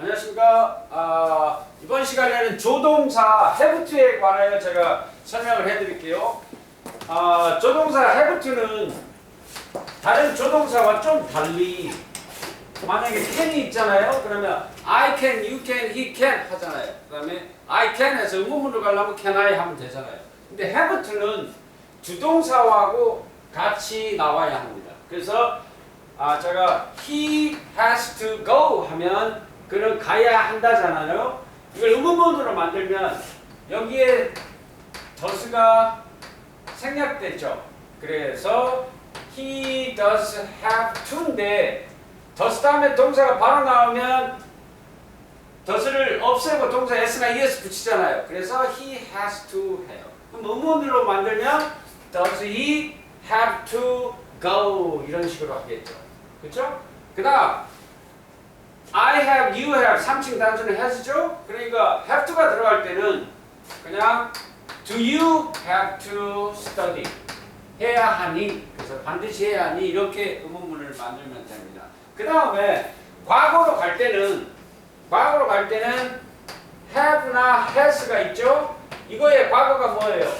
안녕하십니까. 아, 이번 시간에는 조동사 to에 관하여 제가 설명을 해드릴게요. 아, 조동사 to는 다른 조동사와 좀 달리 만약에 can이 있잖아요. 그러면 I can, you can, he can 하잖아요. 그 다음에 I can 해서 의문문으로 가려면 can I 하면 되잖아요. 근데 have to는 주동사하고 같이 나와야 합니다. 그래서 아 제가 he has to go 하면 그는 가야 한다잖아요. 이걸 의문문으로 만들면 여기에 does가 생략됐죠. 그래서 he does have to인데 does 다음에 동사가 바로 나오면 does를 없애고 동사 s나 es 붙이잖아요. 그래서 he has to 해요. 그럼 의문으로 만들면 does he have to go 이런 식으로 하겠죠. 그렇죠? 그다음 I have, you have 3층 단수는 has죠? 그러니까 have to가 들어갈 때는 그냥 do you have to study 해야 하니 그래서 반드시 해야 하니 이렇게 의문문을 만들면 됩니다. 그 다음에 과거로 갈 때는 과거로 갈 때는 have나 has가 있죠? 이거의 과거가 뭐예요?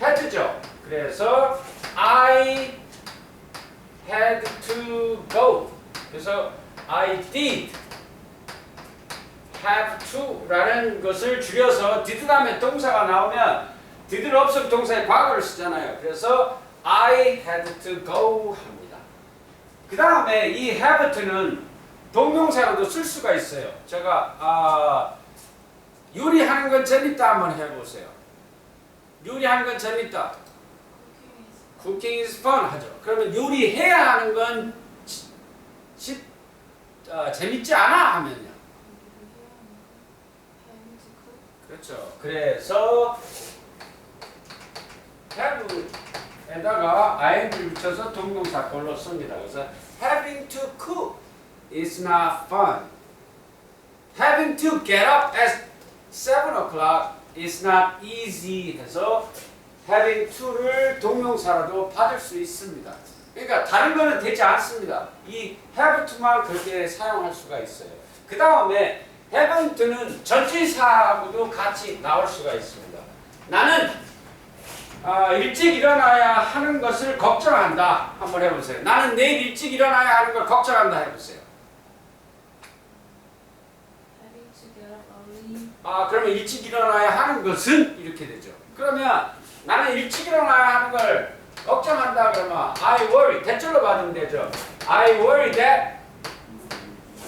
had죠. 그래서 I had to go. 그래서 I did have to라는 것을 줄여서 did 다음에 동사가 나오면 did를 없애고 동사의 과거를 쓰잖아요. 그래서 I had to go 합니다. 그 다음에 이 have to는 동명사로도 쓸 수가 있어요. 제가 아, 요리하는 건 재밌다 한번 해보세요. 요리하는 건 재밌다. Cooking is fun 하죠. 그러면 요리해야 하는 건 지- 지- 아, 재밌지 않아 하면요. 그렇죠. 그래서 have에다가 ing를 붙여서 동명사 걸로 씁니다. 그래서 having to cook is not fun. Having to get up at 7 o'clock is not easy 해서 having to를 동명사라도 받을 수 있습니다. 그러니까 다른 거는 되지 않습니다. 이 have to만 그렇게 사용할 수가 있어요. 그 다음에 to는 전치사하고도 같이 나올 수가 있습니다. 나는 아, 일찍 일어나야 하는 것을 걱정한다. 한번 해보세요. 나는 내일 일찍 일어나야 하는 걸 걱정한다. 해보세요. 아, 그러면 일찍 일어나야 하는 것은 이렇게 되죠. 그러면 나는 일찍 일어나야 하는 걸 걱정한다. 그러면 I worry. 대절로 받으면 되죠. I worry that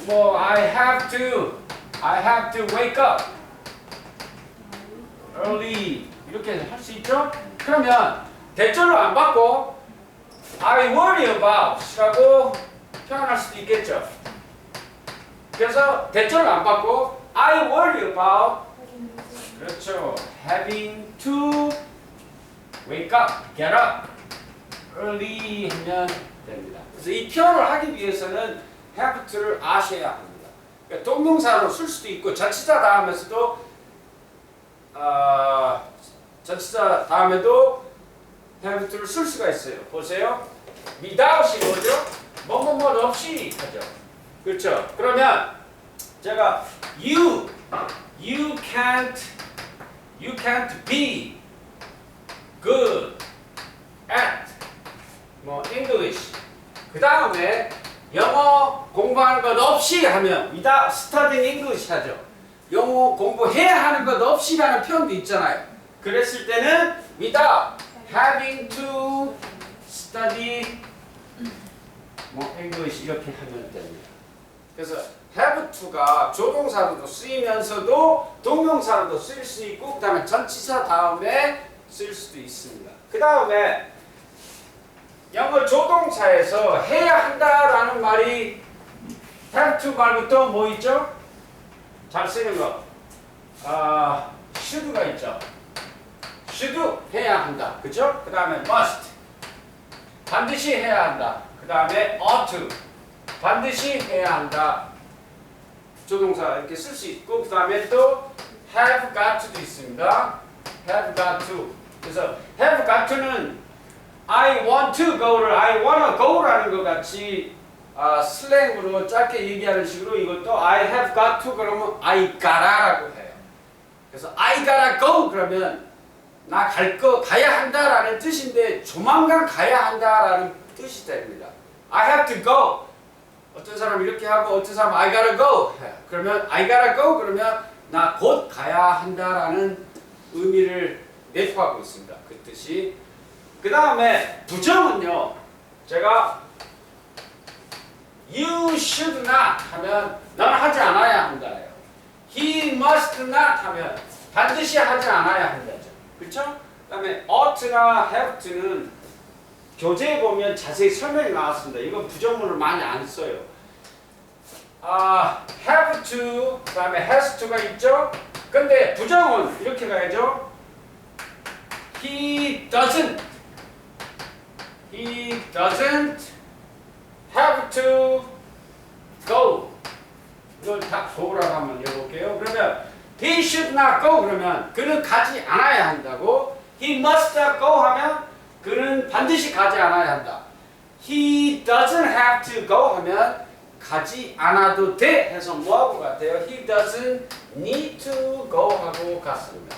뭐 I have to I have to wake up early 이렇게 할 수 있죠? 그러면 대절로 안 받고 I worry about이라고 표현할 수도 있겠죠. 그래서 대절로 안 받고 I worry about 그렇죠. having to wake up, get up early 하면 됩니다. 그래서 이 표현을 하기 위해서는 have to를 아셔야 합니다. 그러니까 동명사로 쓸 수도 있고 전치사 다음에서도 아 전치사 다음에도 have to를 쓸 수가 있어요. 보세요. without이 뭐죠? 뭐뭐뭐 없이 하죠. 그렇죠. 그러면 제가 you you can't you can't be good at 뭐 English 그 다음에 영어 공부하는 것 없이 하면 without studying English 하죠. 영어 공부해야 하는 것 없이라는 표현도 있잖아요. 그랬을 때는 without having to study 뭐 English 이렇게 하면 됩니다. 그래서 have to가 조동사로도 쓰이면서도 동명사로도 쓰일 수 있고 그다음에 전치사 다음에 쓸 수도 있습니다. 그 다음에 영어 조동사에서 해야 한다라는 말이 have to 말부터 뭐 있죠? 잘 쓰는 거. 아, should가 있죠. should 해야 한다. 그죠? 그 다음에 must 반드시 해야 한다. 그 다음에 ought 반드시 해야 한다. 조동사 이렇게 쓸 수 있고 그 다음에 또 have got to도 있습니다. have got to. 그래서 have got to는 I want to go를 I wanna go라는 것 같이 아, 슬랭으로 짧게 얘기하는 식으로 이것도 I have got to 그러면 I gotta라고 해요. 그래서 I gotta go 그러면 나 갈 거 가야 한다라는 뜻인데 조만간 가야 한다라는 뜻이 됩니다. I have to go. 어떤 사람 이렇게 하고 어떤 사람 I gotta go. 그러면 I gotta go 그러면 나 곧 가야 한다라는 의미를 내포하고 있습니다. 그 뜻이. 그 다음에 부정은요. 제가 You should not 하면 너는 하지 않아야 한다예요. He must not 하면 반드시 하지 않아야 한다죠. 그렇죠? 그다음에 ought나 have to는 교재에 보면 자세히 설명이 나왔습니다. 이건 부정문을 많이 안 써요. 아, have to 그다음에 has to가 있죠. 근데 부정은 이렇게 가야죠. He doesn't He doesn't have to go. 이걸 다 고라고 한번 해볼게요. 그러면 he should not go 그러면 그는 가지 않아야 한다고. he must not go 하면 그는 반드시 가지 않아야 한다. he doesn't have to go 하면 가지 않아도 돼 해서 뭐하고 같아요? he doesn't need to go 하고 같습니다.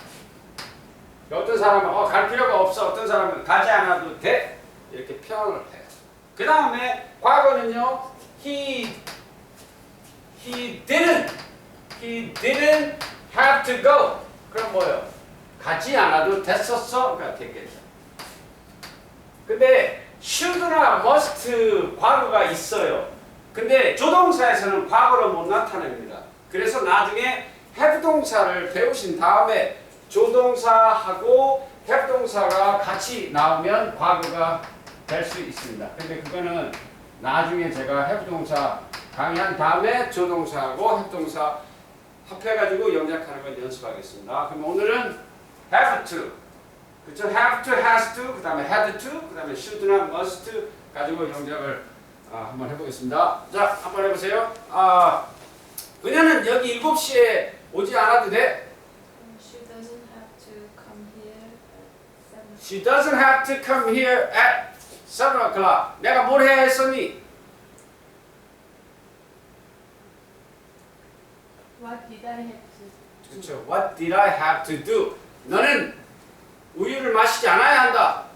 어떤 사람은 어, 갈 필요가 없어. 어떤 사람은 가지 않아도 돼. 이렇게 표현을 해요. 그 다음에 과거는요. He he didn't he didn't have to go. 그럼 뭐요? 가지 않아도 됐었어가 되겠죠. 근데 should나 must 과거가 있어요. 근데 조동사에서는 과거로 못 나타냅니다. 그래서 나중에 have 동사를 배우신 다음에 조동사하고 have 동사가 같이 나오면 과거가 될 수 있습니다. 근데 그거는 나중에 제가 have 동사 강의한 다음에 조동사하고 have 동사 합해가지고 영작하는 걸 연습하겠습니다. 그럼 오늘은 have to, 그렇죠? have to, has to, 그 다음에 had to, 그 다음에 should나 must 가지고 영작을 아, 한번 해보겠습니다. 자, 한번 해보세요. 아, 그녀는 여기 7시에 오지 않아도 돼. She doesn't have to come here at seven. She doesn't have to come here at 7 o'clock. 내가 뭘 해야 했었니? What did I have to? 그렇죠. What did I have to do? 너는 우유를 마시지 않아야 한다.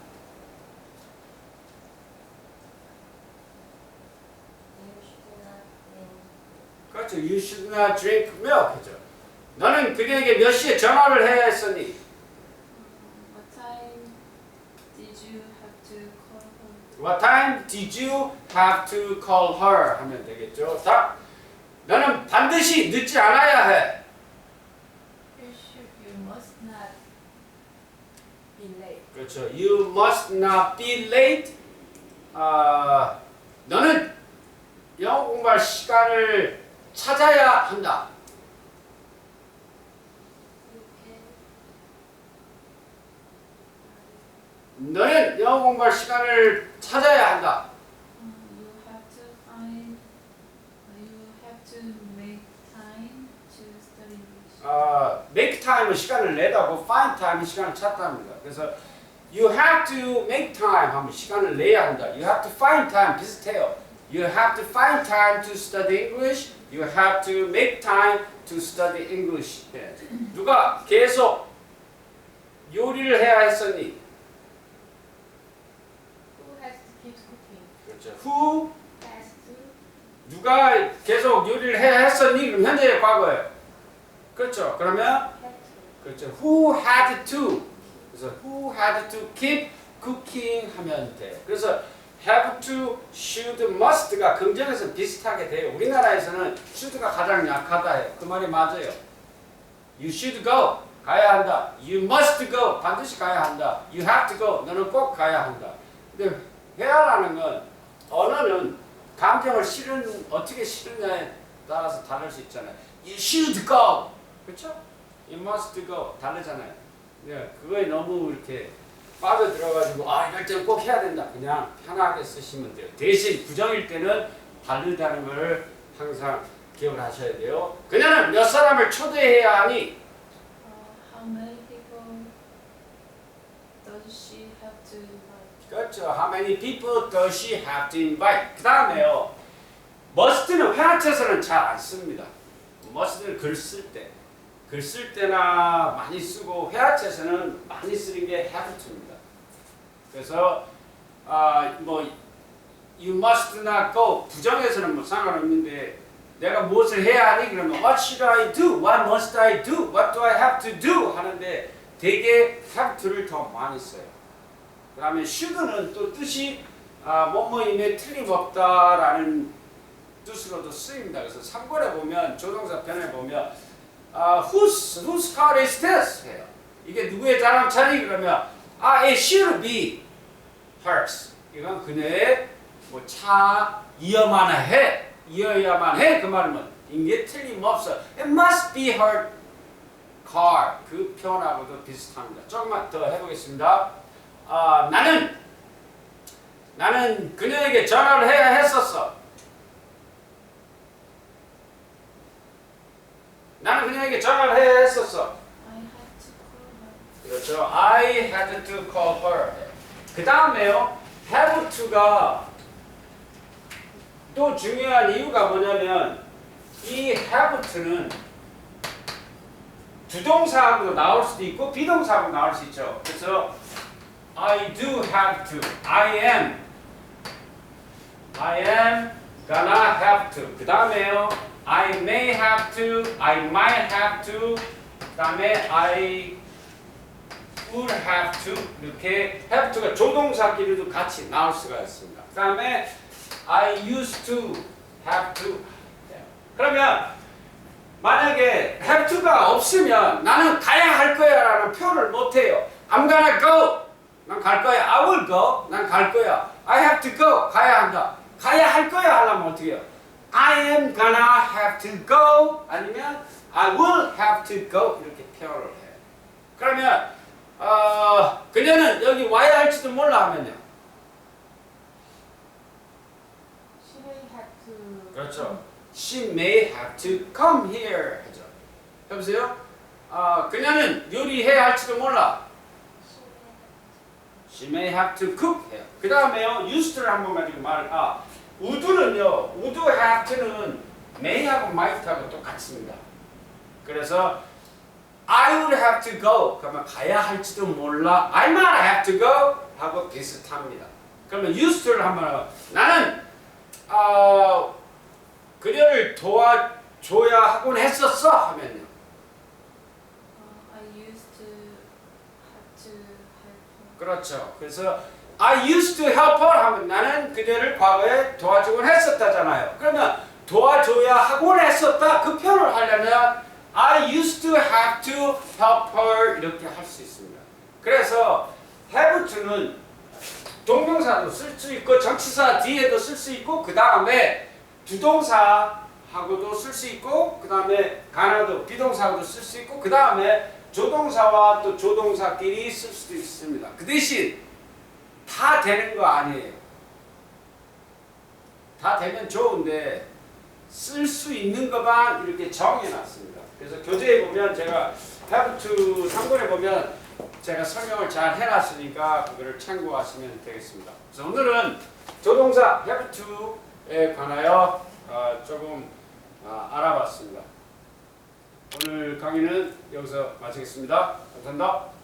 그렇죠. You should not drink milk. 그죠. 너는 그녀에게 몇 시에 전화를 해야 했었니? What time did you have to call her? What time did you have to call her? 하면 되겠죠. 자, 너는 반드시 늦지 않아야 해. You should. You must not be late. 그렇죠. You must not be late. 아, 너는 영어 공부할 시간을 찾아야 한다. You can. 너는 영어 공부할 시간을 찾아야 한다. Uh, you have to find. uh, You have to make time to study English. 아, make time은 시간을 내다고 find time은 시간을 찾다입니다. 그래서 you have to make time 하면 시간을 내야 한다. You have to find time 비슷해요. You have to find time to study English. You have to make time to study English. 예. 누가 계속 요리를 해야 했었니? Who has to keep cooking? 그렇죠. Who. 누가 계속 요리를 해야 했었니? 그럼 현재 과거예요. 그렇죠. 그러면. 그렇죠. Who had to. 그래서 who had to keep cooking 하면 돼요. 그래서 have to, should, must가 긍정에서 비슷하게 돼요. 우리나라에서는 should가 가장 약하다 해요. 그 말이 맞아요. You should go. 가야 한다. You must go. 반드시 가야 한다. You have to go. 너는 꼭 가야 한다. 근데 해야라는 건 언어는 감정을 실은 어떻게 실느냐에 따라서 다를 수 있잖아요. You should go. 그렇죠? You must go. 다르잖아요. 네, 그거에 너무 이렇게 빠져 들어가지고 아 이럴 때는 꼭 해야 된다. 그냥 편하게 쓰시면 돼요. 대신 부정일 때는 다르다는 걸 항상 기억을 하셔야 돼요. 그녀는 몇 사람을 초대해야 하니? Uh, how many people does she have to? 그렇죠. How many people does she have to invite? 그 다음에요. must는 회화체에서는 잘 안 씁니다. must는 글 쓸 때, 글 쓸 때나 많이 쓰고 회화체에서는 많이 쓰는 게 have to입니다. 그래서 아 뭐 you must not go 부정에서는 뭐 상관없는데 내가 무엇을 해야 하니 그러면 what should I do? What must I do? What do I have to do? 하는데 되게 have to를 더 많이 써요. 그 다음에 should는 또 뜻이 아, 뭐뭐임에 틀림없다라는 뜻으로도 쓰입니다. 그래서 3번에 보면 조동사 편에 보면 아, whose whose car is this? 해요. 이게 누구의 자동차니? 그러면 아, it should be hers. 이건 그녀의 뭐 차이어만 해, 이어야만 해. 그 말은 이게 틀림없어. It must be her car. 그 표현하고도 비슷합니다. 조금만 더 해보겠습니다. 아, 나는 나는 그녀에게 전화를 해야 했었어. 나는 그녀에게 전화를 해야 했었어. 그렇죠. I had to call her. 그 다음에요. have to가 또 중요한 이유가 뭐냐면 이 have to는 주동사하고 나올 수도 있고 비동사하고 나올 수 있죠. 그래서 I do have to. I am. I am gonna have to. 그 다음에요. I may have to. I might have to. 그 다음에 I would have to 이렇게 have to가 조동사끼리도 같이 나올 수가 있습니다. 그 다음에 I used to have to 그러면 만약에 have to가 없으면 나는 가야 할 거야 라는 표현을 못 해요. I'm gonna go. 난 갈 거야. I will go. 난 갈 거야. I have to go. 가야 한다. 가야 할 거야 하려면 어떻게 해요? I am gonna have to go 아니면 I will have to go 이렇게 표현을 해요. 그러면 어, 그녀는 여기 와야 할지도 몰라 하면요. She may have to. 그렇죠. She may have to come here 하죠. 여보세요? 어, 그녀는 요리해야 할지도 몰라. She may have to cook 해요. 그 다음에요. used를 한번 가지고 말. 아, would는요. would have to는 may하고 might하고 똑같습니다. 그래서 I would have to go. 그러면 가야 할지도 몰라. I might have to go 하고 비슷합니다. 그러면 used를 한번 나는 어, 그녀를 도와줘야 하곤 했었어 하면요. Uh, I used to have to help her. 그렇죠. 그래서 I used to help her 하면 나는 그녀를 과거에 도와주곤 했었다잖아요. 그러면 도와줘야 하곤 했었다 그 표현을 하려면 I used to have to help her 이렇게 할 수 있습니다. 그래서 have to는 동명사도 쓸 수 있고 정치사 뒤에도 쓸 수 있고 그 다음에 부동사하고도 쓸 수 있고 그 다음에 가나도 비동사하고도 쓸 수 있고 그 다음에 조동사와 또 조동사끼리 쓸 수도 있습니다. 그 대신 다 되는 거 아니에요. 다 되면 좋은데 쓸 수 있는 것만 이렇게 정해놨습니다. 그래서 교재에 보면 제가 to 상권에 보면 제가 설명을 잘 해놨으니까 그거를 참고하시면 되겠습니다. 그래서 오늘은 조동사 have to에 관하여 어, 조금 어, 알아봤습니다. 오늘 강의는 여기서 마치겠습니다. 감사합니다.